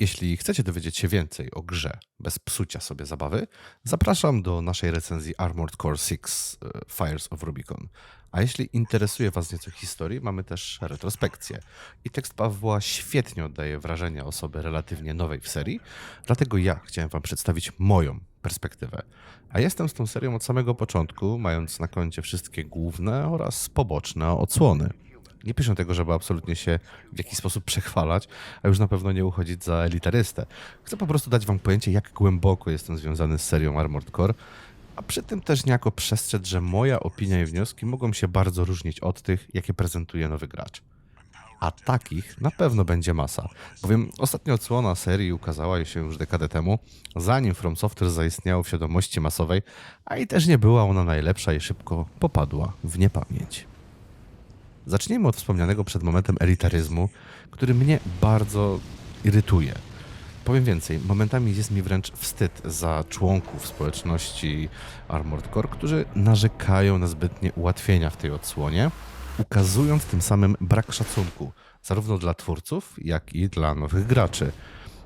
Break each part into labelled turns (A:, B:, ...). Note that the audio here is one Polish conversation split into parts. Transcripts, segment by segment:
A: Jeśli chcecie dowiedzieć się więcej o grze bez psucia sobie zabawy, zapraszam do naszej recenzji Armored Core 6 e, Fires of Rubicon. A jeśli interesuje Was nieco historii, mamy też retrospekcję. I tekst Pawła świetnie oddaje wrażenie osoby relatywnie nowej w serii, dlatego ja chciałem Wam przedstawić moją perspektywę. A jestem z tą serią od samego początku, mając na koncie wszystkie główne oraz poboczne odsłony. Nie piszę tego, żeby absolutnie się w jakiś sposób przechwalać, a już na pewno nie uchodzić za elitarystę. Chcę po prostu dać wam pojęcie, jak głęboko jestem związany z serią Armored Core, a przy tym też niejako przestrzec, że moja opinia i wnioski mogą się bardzo różnić od tych, jakie prezentuje nowy gracz. A takich na pewno będzie masa, bowiem ostatnia odsłona serii ukazała się już dekadę temu, zanim From Software zaistniało w świadomości masowej, a i też nie była ona najlepsza i szybko popadła w niepamięć. Zacznijmy od wspomnianego przed momentem elitaryzmu, który mnie bardzo irytuje. Powiem więcej, momentami jest mi wręcz wstyd za członków społeczności Armored Core, którzy narzekają na zbytnie ułatwienia w tej odsłonie, ukazując tym samym brak szacunku zarówno dla twórców, jak i dla nowych graczy.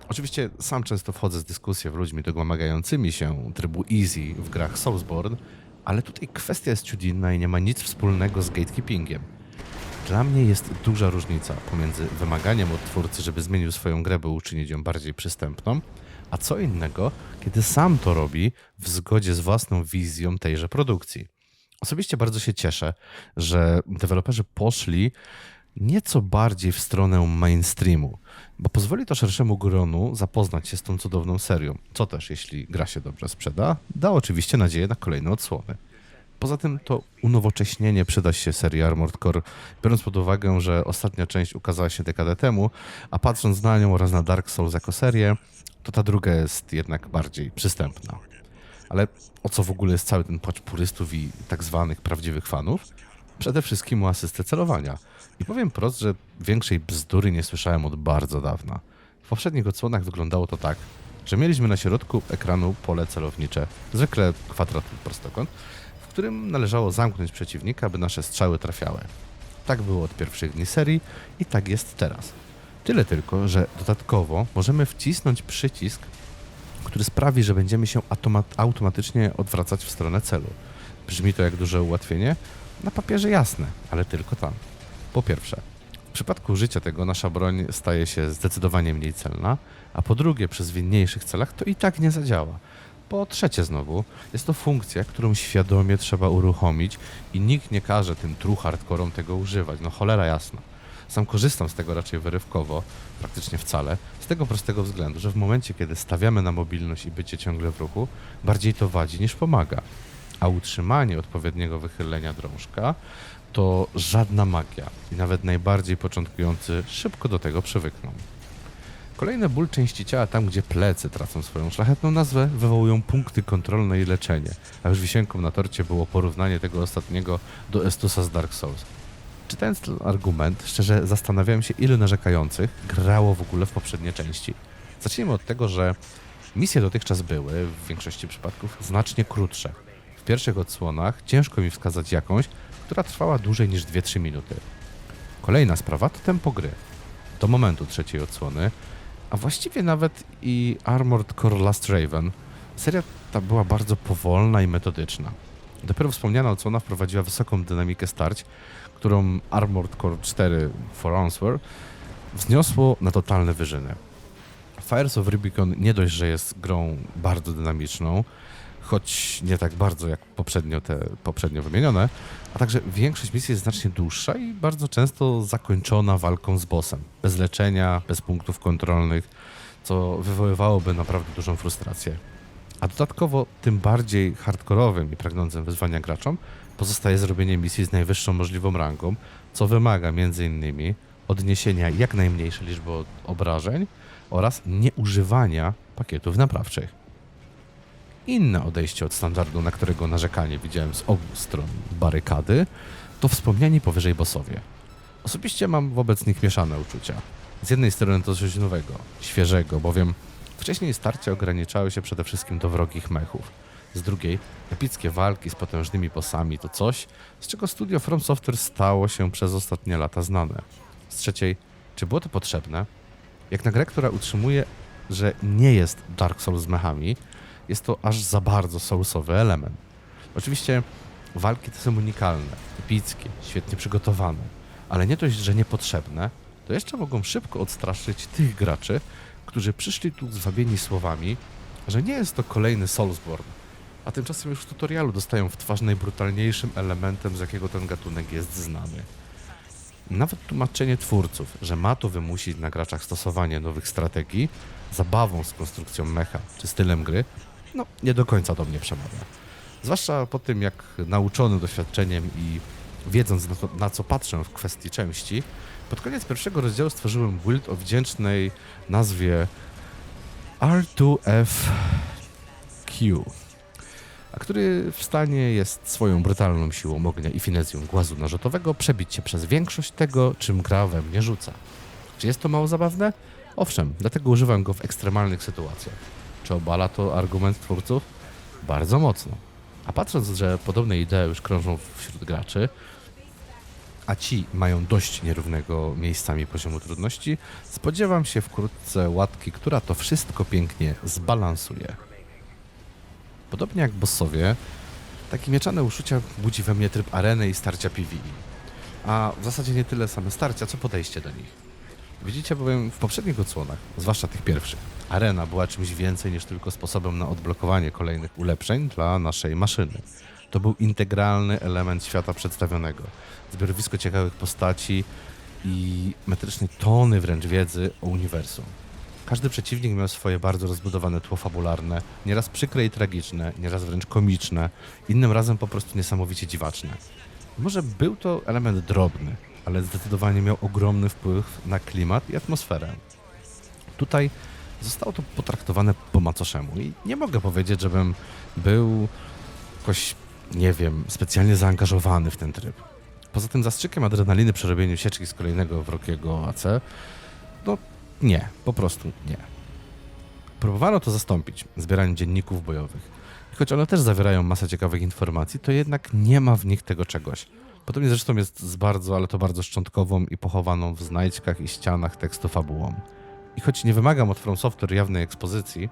A: Oczywiście sam często wchodzę z dyskusję w ludźmi domagającymi się trybu easy w grach Soulsborne, ale tutaj kwestia jest ciut i nie ma nic wspólnego z gatekeepingiem. Dla mnie jest duża różnica pomiędzy wymaganiem od twórcy, żeby zmienił swoją grę, by uczynić ją bardziej przystępną, a co innego, kiedy sam to robi w zgodzie z własną wizją tejże produkcji. Osobiście bardzo się cieszę, że deweloperzy poszli nieco bardziej w stronę mainstreamu, bo pozwoli to szerszemu gronu zapoznać się z tą cudowną serią, co też, jeśli gra się dobrze sprzeda, da oczywiście nadzieję na kolejne odsłony. Poza tym to unowocześnienie przyda się serii Armored Core, biorąc pod uwagę, że ostatnia część ukazała się dekadę temu, a patrząc na nią oraz na Dark Souls jako serię, to ta druga jest jednak bardziej przystępna. Ale o co w ogóle jest cały ten płacz purystów i tak zwanych prawdziwych fanów? Przede wszystkim o asystę celowania. I powiem prost, że większej bzdury nie słyszałem od bardzo dawna. W poprzednich odsłonach wyglądało to tak, że mieliśmy na środku ekranu pole celownicze, zwykle kwadrat lub prostokąt, którym należało zamknąć przeciwnika, aby nasze strzały trafiały. Tak było od pierwszych dni serii i tak jest teraz. Tyle tylko, że dodatkowo możemy wcisnąć przycisk, który sprawi, że będziemy się automatycznie odwracać w stronę celu. Brzmi to jak duże ułatwienie? Na papierze jasne, ale tylko tam. Po pierwsze, w przypadku użycia tego nasza broń staje się zdecydowanie mniej celna, a po drugie, przy zwinniejszych celach to i tak nie zadziała. Po trzecie znowu, jest to funkcja, którą świadomie trzeba uruchomić i nikt nie każe tym true tego używać, no cholera jasna. Sam korzystam z tego raczej wyrywkowo, praktycznie wcale, z tego prostego względu, że w momencie, kiedy stawiamy na mobilność i bycie ciągle w ruchu, bardziej to wadzi niż pomaga. A utrzymanie odpowiedniego wychylenia drążka to żadna magia i nawet najbardziej początkujący szybko do tego przywykną. Kolejny ból części ciała tam, gdzie plecy tracą swoją szlachetną nazwę, wywołują punkty kontrolne i leczenie, a już wisienką na torcie było porównanie tego ostatniego do Estusa z Dark Souls. Czytając ten argument, szczerze zastanawiałem się, ilu narzekających grało w ogóle w poprzednie części. Zacznijmy od tego, że misje dotychczas były, w większości przypadków, znacznie krótsze. W pierwszych odsłonach ciężko mi wskazać jakąś, która trwała dłużej niż 2-3 minuty. Kolejna sprawa to tempo gry. Do momentu trzeciej odsłony a właściwie nawet i Armored Core Last Raven. Seria ta była bardzo powolna i metodyczna. Dopiero wspomniana odsłona wprowadziła wysoką dynamikę starć, którą Armored Core 4 For Answer wzniosło na totalne wyżyny. Fires of Rubicon nie dość, że jest grą bardzo dynamiczną, choć nie tak bardzo jak poprzednio te poprzednio wymienione, a także większość misji jest znacznie dłuższa i bardzo często zakończona walką z bossem, bez leczenia, bez punktów kontrolnych, co wywoływałoby naprawdę dużą frustrację. A dodatkowo tym bardziej hardkorowym i pragnącym wyzwania graczom pozostaje zrobienie misji z najwyższą możliwą rangą, co wymaga m.in. odniesienia jak najmniejszej liczby obrażeń oraz nieużywania pakietów naprawczych inne odejście od standardu, na którego narzekanie widziałem z obu stron barykady, to wspomniani powyżej bossowie. Osobiście mam wobec nich mieszane uczucia. Z jednej strony to coś nowego, świeżego, bowiem wcześniej starcia ograniczały się przede wszystkim do wrogich mechów. Z drugiej, epickie walki z potężnymi bossami to coś, z czego studio From Software stało się przez ostatnie lata znane. Z trzeciej, czy było to potrzebne? Jak na grę, która utrzymuje że nie jest Dark Souls z mechami, jest to aż za bardzo soulsowy element. Oczywiście walki te są unikalne, epickie, świetnie przygotowane, ale nie dość, że niepotrzebne, to jeszcze mogą szybko odstraszyć tych graczy, którzy przyszli tu zwabieni słowami, że nie jest to kolejny Soulsborne, a tymczasem już w tutorialu dostają w twarz najbrutalniejszym elementem, z jakiego ten gatunek jest znany. Nawet tłumaczenie twórców, że ma to wymusić na graczach stosowanie nowych strategii, zabawą z konstrukcją mecha czy stylem gry, no nie do końca do mnie przemawia. Zwłaszcza po tym, jak nauczony doświadczeniem i wiedząc na, to, na co patrzę w kwestii części, pod koniec pierwszego rozdziału stworzyłem build o wdzięcznej nazwie R2FQ, a który w stanie jest swoją brutalną siłą ognia i finezją głazu narzutowego przebić się przez większość tego, czym gra we mnie rzuca. Czy jest to mało zabawne? Owszem, dlatego używam go w ekstremalnych sytuacjach. Czy obala to argument twórców? Bardzo mocno. A patrząc, że podobne idee już krążą wśród graczy, a ci mają dość nierównego miejscami poziomu trudności, spodziewam się wkrótce łatki, która to wszystko pięknie zbalansuje. Podobnie jak bossowie, takie mieczane uczucia budzi we mnie tryb areny i starcia PvE. A w zasadzie nie tyle same starcia, co podejście do nich. Widzicie bowiem w poprzednich odsłonach, zwłaszcza tych pierwszych, arena była czymś więcej niż tylko sposobem na odblokowanie kolejnych ulepszeń dla naszej maszyny. To był integralny element świata przedstawionego. Zbiorowisko ciekawych postaci i metryczne tony wręcz wiedzy o uniwersum. Każdy przeciwnik miał swoje bardzo rozbudowane tło fabularne, nieraz przykre i tragiczne, nieraz wręcz komiczne, innym razem po prostu niesamowicie dziwaczne. Może był to element drobny, ale zdecydowanie miał ogromny wpływ na klimat i atmosferę. Tutaj zostało to potraktowane po macoszemu i nie mogę powiedzieć, żebym był jakoś, nie wiem, specjalnie zaangażowany w ten tryb. Poza tym zastrzykiem adrenaliny przy robieniu sieczki z kolejnego wrogiego AC, no nie, po prostu nie. Próbowano to zastąpić zbieraniem dzienników bojowych. I choć one też zawierają masę ciekawych informacji, to jednak nie ma w nich tego czegoś. Podobnie zresztą jest z bardzo, ale to bardzo szczątkową i pochowaną w znajdźkach i ścianach tekstu fabułą. I choć nie wymagam od From Software jawnej ekspozycji,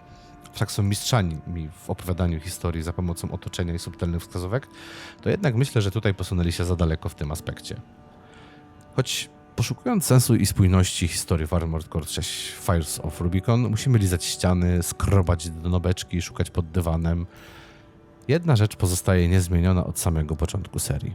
A: wszak są mistrzami w opowiadaniu historii za pomocą otoczenia i subtelnych wskazówek, to jednak myślę, że tutaj posunęli się za daleko w tym aspekcie. Choć poszukując sensu i spójności historii w Armored Core 6 Fires of Rubicon, musimy lizać ściany, skrobać do nobeczki, szukać pod dywanem. Jedna rzecz pozostaje niezmieniona od samego początku serii.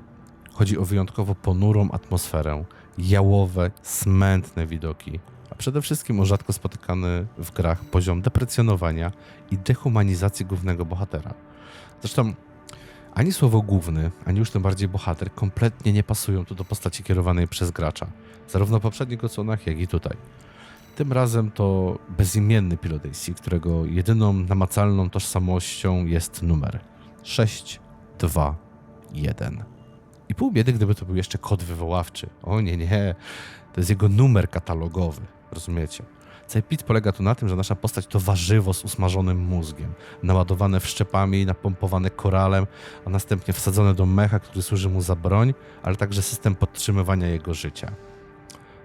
A: Chodzi o wyjątkowo ponurą atmosferę, jałowe, smętne widoki, a przede wszystkim o rzadko spotykany w grach poziom deprecjonowania i dehumanizacji głównego bohatera. Zresztą ani słowo główny, ani już tym bardziej bohater kompletnie nie pasują tu do postaci kierowanej przez gracza, zarówno w poprzednich odsłonach, jak i tutaj. Tym razem to bezimienny pilot AC, którego jedyną namacalną tożsamością jest numer 621. I pół biedy, gdyby to był jeszcze kod wywoławczy. O nie, nie, to jest jego numer katalogowy, rozumiecie? Cały pit polega tu na tym, że nasza postać to warzywo z usmażonym mózgiem, naładowane wszczepami, napompowane koralem, a następnie wsadzone do mecha, który służy mu za broń, ale także system podtrzymywania jego życia.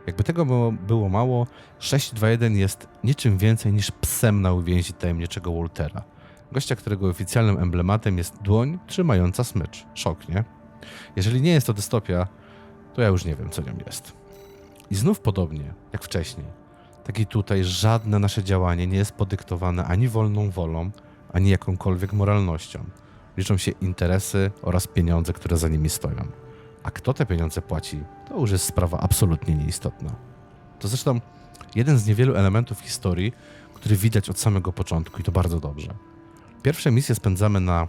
A: Jakby tego było mało, 621 jest niczym więcej niż psem na uwięzi tajemniczego Waltera. Gościa, którego oficjalnym emblematem jest dłoń trzymająca smycz. Szok, nie? Jeżeli nie jest to dystopia, to ja już nie wiem, co nią jest. I znów podobnie, jak wcześniej, tak i tutaj żadne nasze działanie nie jest podyktowane ani wolną wolą, ani jakąkolwiek moralnością. Liczą się interesy oraz pieniądze, które za nimi stoją. A kto te pieniądze płaci, to już jest sprawa absolutnie nieistotna. To zresztą jeden z niewielu elementów historii, który widać od samego początku i to bardzo dobrze. Pierwsze misje spędzamy na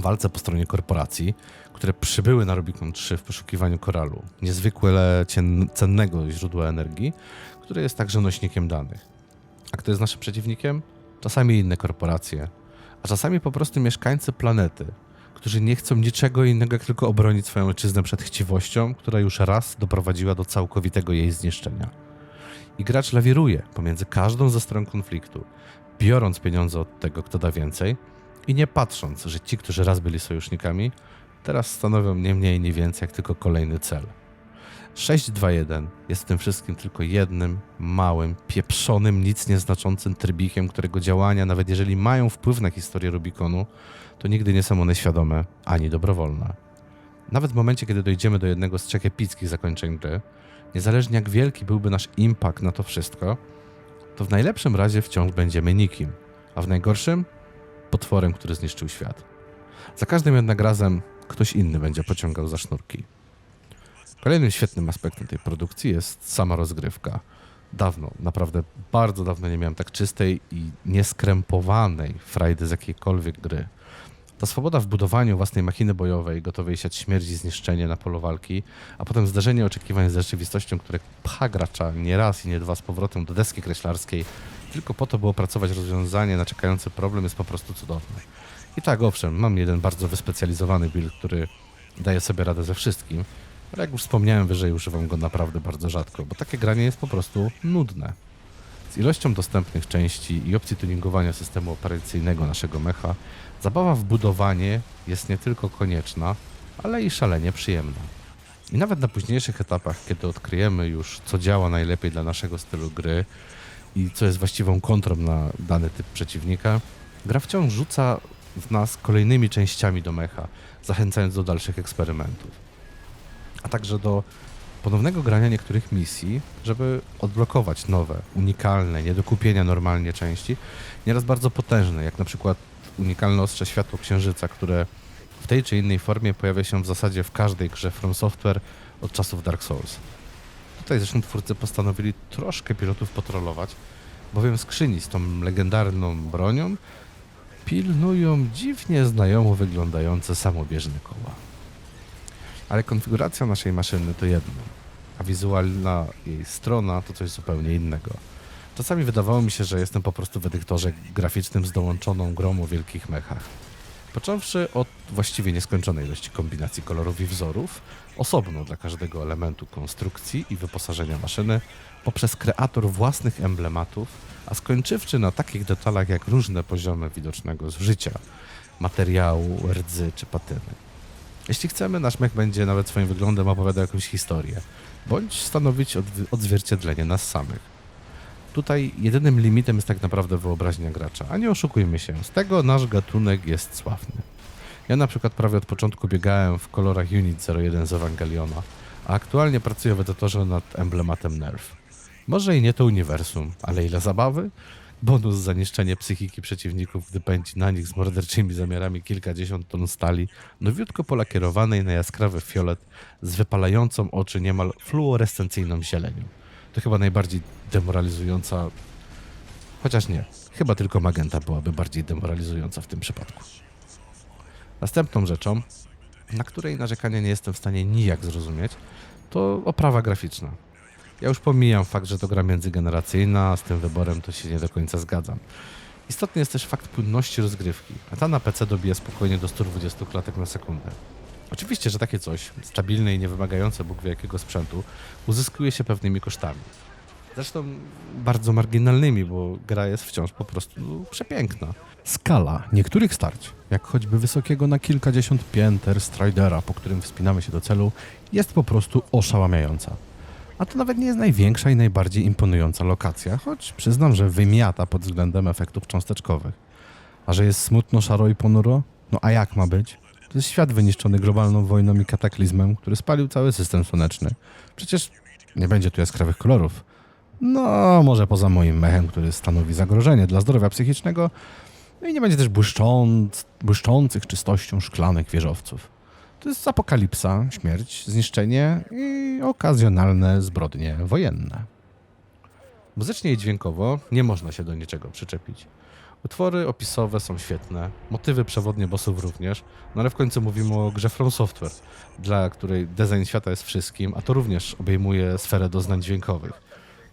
A: walce po stronie korporacji, które przybyły na Rubicon 3 w poszukiwaniu koralu, niezwykle cennego źródła energii, które jest także nośnikiem danych. A kto jest naszym przeciwnikiem? Czasami inne korporacje, a czasami po prostu mieszkańcy planety, którzy nie chcą niczego innego, jak tylko obronić swoją ojczyznę przed chciwością, która już raz doprowadziła do całkowitego jej zniszczenia. I gracz lawiruje pomiędzy każdą ze stron konfliktu, biorąc pieniądze od tego, kto da więcej, i nie patrząc, że ci, którzy raz byli sojusznikami, teraz stanowią nie mniej, nie więcej jak tylko kolejny cel. 6.2.1 jest w tym wszystkim tylko jednym małym, pieprzonym, nic nieznaczącym trybikiem, którego działania, nawet jeżeli mają wpływ na historię Rubikonu, to nigdy nie są one świadome ani dobrowolne. Nawet w momencie, kiedy dojdziemy do jednego z trzech epickich zakończeń gry, niezależnie jak wielki byłby nasz impact na to wszystko, to w najlepszym razie wciąż będziemy nikim, a w najgorszym potworem, który zniszczył świat. Za każdym jednak razem ktoś inny będzie pociągał za sznurki. Kolejnym świetnym aspektem tej produkcji jest sama rozgrywka. Dawno, naprawdę bardzo dawno nie miałem tak czystej i nieskrępowanej frajdy z jakiejkolwiek gry. Ta swoboda w budowaniu własnej machiny bojowej, gotowej siać śmierć i zniszczenie na polu walki, a potem zderzenie oczekiwań z rzeczywistością, które pcha gracza nie raz i nie dwa z powrotem do deski kreślarskiej, tylko po to, by opracować rozwiązanie na czekający problem, jest po prostu cudowne. I tak, owszem, mam jeden bardzo wyspecjalizowany build, który daje sobie radę ze wszystkim, ale jak już wspomniałem wyżej, używam go naprawdę bardzo rzadko, bo takie granie jest po prostu nudne. Z ilością dostępnych części i opcji tuningowania systemu operacyjnego naszego mecha, zabawa w budowanie jest nie tylko konieczna, ale i szalenie przyjemna. I nawet na późniejszych etapach, kiedy odkryjemy już, co działa najlepiej dla naszego stylu gry i co jest właściwą kontrą na dany typ przeciwnika, gra wciąż rzuca w nas kolejnymi częściami do mecha, zachęcając do dalszych eksperymentów. A także do ponownego grania niektórych misji, żeby odblokować nowe, unikalne, nie do kupienia normalnie części, nieraz bardzo potężne, jak na przykład unikalne ostrze światło księżyca, które w tej czy innej formie pojawia się w zasadzie w każdej grze From Software od czasów Dark Souls. Tutaj zresztą twórcy postanowili troszkę pilotów potrolować, bowiem skrzyni z tą legendarną bronią pilnują dziwnie znajomo wyglądające samobieżne koła. Ale konfiguracja naszej maszyny to jedno, a wizualna jej strona to coś zupełnie innego. Czasami wydawało mi się, że jestem po prostu w edytorze graficznym z dołączoną grą o wielkich mechach. Począwszy od właściwie nieskończonej ilości kombinacji kolorów i wzorów, osobno dla każdego elementu konstrukcji i wyposażenia maszyny, poprzez kreator własnych emblematów, a skończywszy na takich detalach jak różne poziomy widocznego zużycia, materiału, rdzy czy patyny. Jeśli chcemy, nasz mech będzie nawet swoim wyglądem opowiadał jakąś historię, bądź stanowić odzwierciedlenie nas samych. Tutaj jedynym limitem jest tak naprawdę wyobraźnia gracza, a nie oszukujmy się, z tego nasz gatunek jest sławny. Ja na przykład prawie od początku biegałem w kolorach Unit 01 z Ewangeliona, a aktualnie pracuję w edytorze nad emblematem Nerf. Może i nie to uniwersum, ale ile zabawy? Bonus za niszczenie psychiki przeciwników, gdy pędzi na nich z morderczymi zamiarami kilkadziesiąt ton stali, nowiutko polakierowanej na jaskrawy fiolet z wypalającą oczy niemal fluorescencyjną zielenią. To chyba najbardziej demoralizująca, chociaż nie, chyba tylko magenta byłaby bardziej demoralizująca w tym przypadku. Następną rzeczą, na której narzekania nie jestem w stanie nijak zrozumieć, to oprawa graficzna. Ja już pomijam fakt, że to gra międzygeneracyjna, z tym wyborem to się nie do końca zgadzam. Istotny jest też fakt płynności rozgrywki, a ta na PC dobija spokojnie do 120 klatek na sekundę. Oczywiście, że takie coś, stabilne i niewymagające Bóg wie jakiego sprzętu, uzyskuje się pewnymi kosztami. Zresztą bardzo marginalnymi, bo gra jest wciąż po prostu przepiękna.
B: Skala niektórych starć, jak choćby wysokiego na kilkadziesiąt pięter Stridera, po którym wspinamy się do celu, jest po prostu oszałamiająca. A to nawet nie jest największa i najbardziej imponująca lokacja, choć przyznam, że wymiata pod względem efektów cząsteczkowych. A że jest smutno, szaro i ponuro? No a jak ma być? To jest świat wyniszczony globalną wojną i kataklizmem, który spalił cały system słoneczny. Przecież nie będzie tu jaskrawych kolorów. No, może poza moim mechem, który stanowi zagrożenie dla zdrowia psychicznego, no i nie będzie też błyszcząc, błyszczących czystością szklanych wieżowców. To jest apokalipsa, śmierć, zniszczenie i okazjonalne zbrodnie wojenne.
A: Muzycznie i dźwiękowo nie można się do niczego przyczepić. Utwory opisowe są świetne, motywy przewodnie bossów również, no ale w końcu mówimy o grze From Software, dla której design świata jest wszystkim, a to również obejmuje sferę doznań dźwiękowych.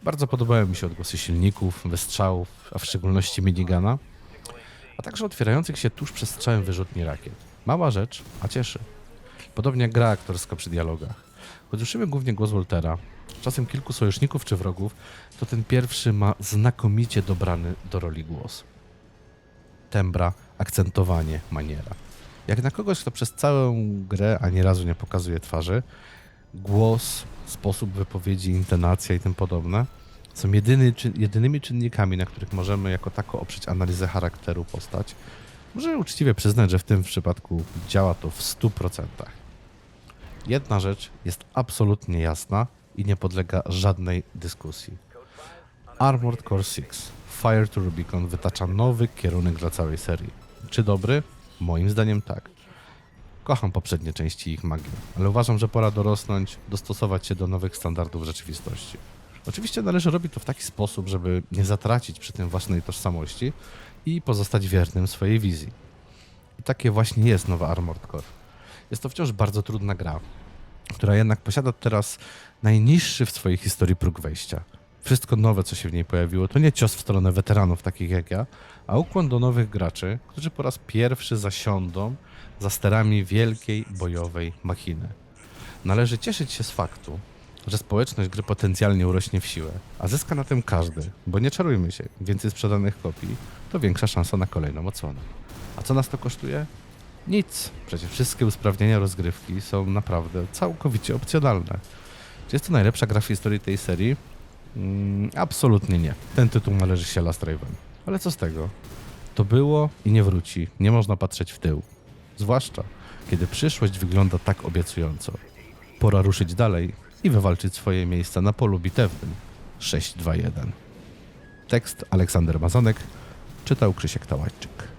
A: Bardzo podobają mi się odgłosy silników, wystrzałów, a w szczególności minigana, a także otwierających się tuż przed strzałem wyrzutni rakiet. Mała rzecz, a cieszy. Podobnie jak gra aktorska przy dialogach. Choć słyszymy głównie głos Waltera, czasem kilku sojuszników czy wrogów, to ten pierwszy ma znakomicie dobrany do roli głos. Tembra, akcentowanie, maniera. Jak na kogoś, kto przez całą grę ani razu nie pokazuje twarzy, głos, sposób wypowiedzi, intonacja i tym podobne są jedyny, czy, jedynymi czynnikami, na których możemy jako tako oprzeć analizę charakteru postać. Muszę uczciwie przyznać, że w tym przypadku działa to w 100%. Jedna rzecz jest absolutnie jasna i nie podlega żadnej dyskusji. Armored Core 6 Fire to Rubicon wytacza nowy kierunek dla całej serii. Czy dobry? Moim zdaniem tak. Kocham poprzednie części ich magii, ale uważam, że pora dorosnąć, dostosować się do nowych standardów rzeczywistości. Oczywiście należy robić to w taki sposób, żeby nie zatracić przy tym własnej tożsamości i pozostać wiernym swojej wizji. I takie właśnie jest nowa Armored Core. Jest to wciąż bardzo trudna gra, która jednak posiada teraz najniższy w swojej historii próg wejścia. Wszystko nowe, co się w niej pojawiło, to nie cios w stronę weteranów takich jak ja, a ukłon do nowych graczy, którzy po raz pierwszy zasiądą za sterami wielkiej bojowej machiny. Należy cieszyć się z faktu, że społeczność gry potencjalnie urośnie w siłę, a zyska na tym każdy, bo nie czarujmy się, więcej sprzedanych kopii to większa szansa na kolejną odsłonę. A co nas to kosztuje? Nic. Przecież wszystkie usprawnienia rozgrywki są naprawdę całkowicie opcjonalne. Czy jest to najlepsza gra w historii tej serii? Mm, absolutnie nie. Ten tytuł należy się Last Raven. Ale co z tego? To było i nie wróci. Nie można patrzeć w tył. Zwłaszcza, kiedy przyszłość wygląda tak obiecująco. Pora ruszyć dalej i wywalczyć swoje miejsca na polu bitewnym 6-2-1. Tekst Aleksander Mazonek, czytał Krzysiek Tałańczyk.